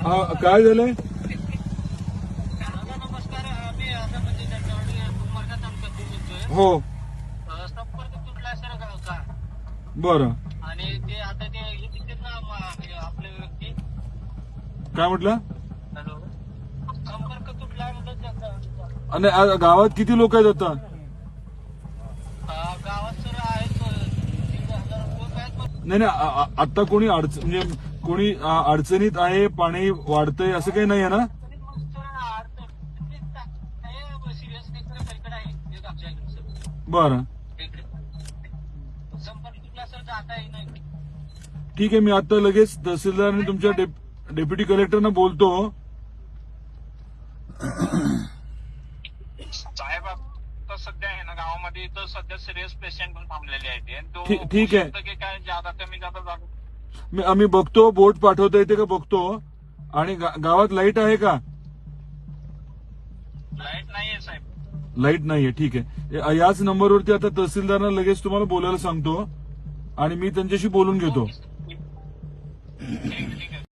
हा काय झालंय? म्हणजे हो. संपर्क तुटला सर गावचा. बरं. आणि ते आता ते तिथे ना आपले व्यक्ती. काय म्हटलं? हॅलो. संपर्क तुटला आणि गावात किती लोक आहेत आता अ, गावात सर आहेत अ, तीन हजार लोक आहेत पण नाही नाही आता कोणी अडचण म्हणजे कोणी अडचणीत आहे पाणी वाढतंय असं काही नाही आहे ना? बरं. ठीक आहे मी आता लगेच तहसीलदार आणि तुमच्या डेप- डेप्युटी कलेक्टरना बोलतो. साहेब आता सध्या आहे ना गावामध्ये तर सध्या सिरियस पेशंट पण थांबलेले आहेत. आणि तो ठीक- आहे. काय कमी मी आम्ही बघतो बोट पाठवता येते का बघतो. आणि गा- गावात लाइट आहे का? लाइट नाहीये साहेब. लाइट नाहीये ठीक आहे. या- याच नंबरवरती आता तहसीलदारांना लगेच तुम्हाला बोलायला सांगतो. आणि मी त्यांच्याशी बोलून घेतो. ठीक ठीक आहे.